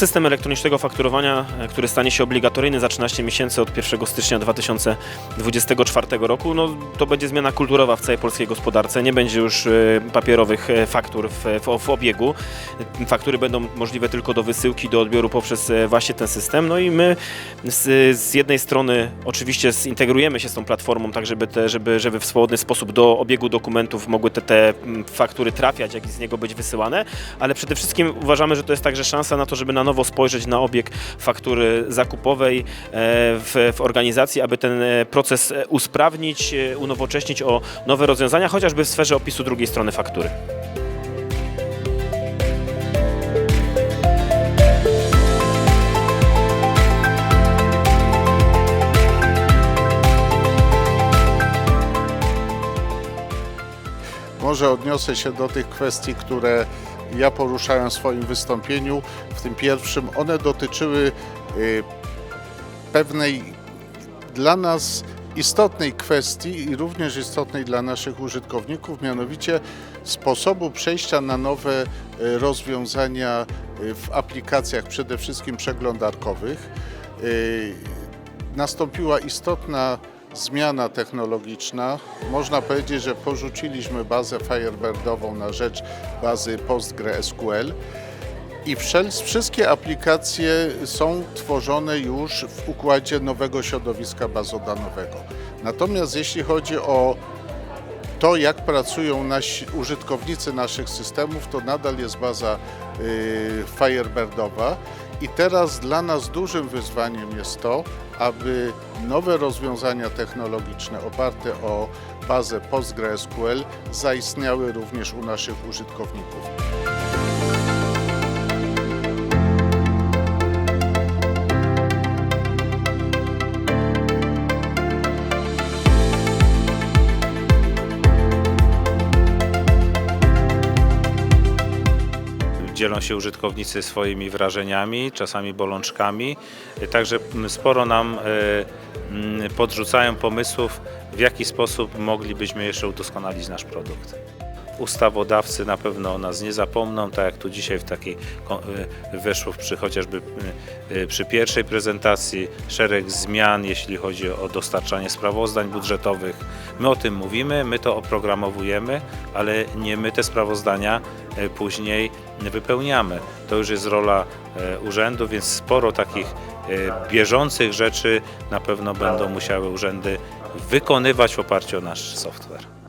system elektronicznego fakturowania, e, który stanie się obligatoryjny za 13 miesięcy od 1 stycznia 2024 roku, no, to będzie zmiana kulturowa w całej polskiej gospodarce. Nie będzie już e, papierowych e, faktur w, w, w obiegu. Faktury będą możliwe tylko do wysyłki, do odbioru poprzez właśnie ten system. No i my z, z jednej strony oczywiście zintegrujemy się z tą platformą, tak żeby, te, żeby, żeby w swobodny sposób do obiegu dokumentów mogły te, te mm, faktury trafiać, jak i z niego być wysyłane, ale przede wszystkim uważamy, że to jest także szansa na to, żeby na nowo spojrzeć na obieg faktury zakupowej e, w, w organizacji, aby ten e, proces e, usprawnić, unowocześnić o nowe rozwiązania, chociażby w sferze opisu drugiej strony faktury. Może odniosę się do tych kwestii, które ja poruszałem w swoim wystąpieniu. W tym pierwszym one dotyczyły y, pewnej dla nas istotnej kwestii i również istotnej dla naszych użytkowników, mianowicie sposobu przejścia na nowe y, rozwiązania y, w aplikacjach, przede wszystkim przeglądarkowych. Nastąpiła istotna zmiana technologiczna. Można powiedzieć, że porzuciliśmy bazę Firebirdową na rzecz bazy PostgreSQL i wszystkie aplikacje są tworzone już w układzie nowego środowiska bazodanowego. Natomiast jeśli chodzi o to, jak pracują nasi użytkownicy naszych systemów, to nadal jest baza y, Firebirdowa. I teraz dla nas dużym wyzwaniem jest to, aby nowe rozwiązania technologiczne oparte o bazę PostgreSQL zaistniały również u naszych użytkowników. Dzielą się użytkownicy swoimi wrażeniami, czasami bolączkami. Także sporo nam e, podrzucają pomysłów, w jaki sposób moglibyśmy jeszcze udoskonalić nasz produkt. Ustawodawcy na pewno o nas nie zapomną, tak jak tu dzisiaj w takiej e, weszło przy chociażby e, przy pierwszej prezentacji szereg zmian, jeśli chodzi o dostarczanie sprawozdań budżetowych. My o tym mówimy, my to oprogramowujemy, ale nie my te sprawozdania e, później wypełniamy. To już jest rola e, urzędu, więc sporo takich e, bieżących rzeczy na pewno będą musiały urzędy wykonywać w oparciu o nasz software.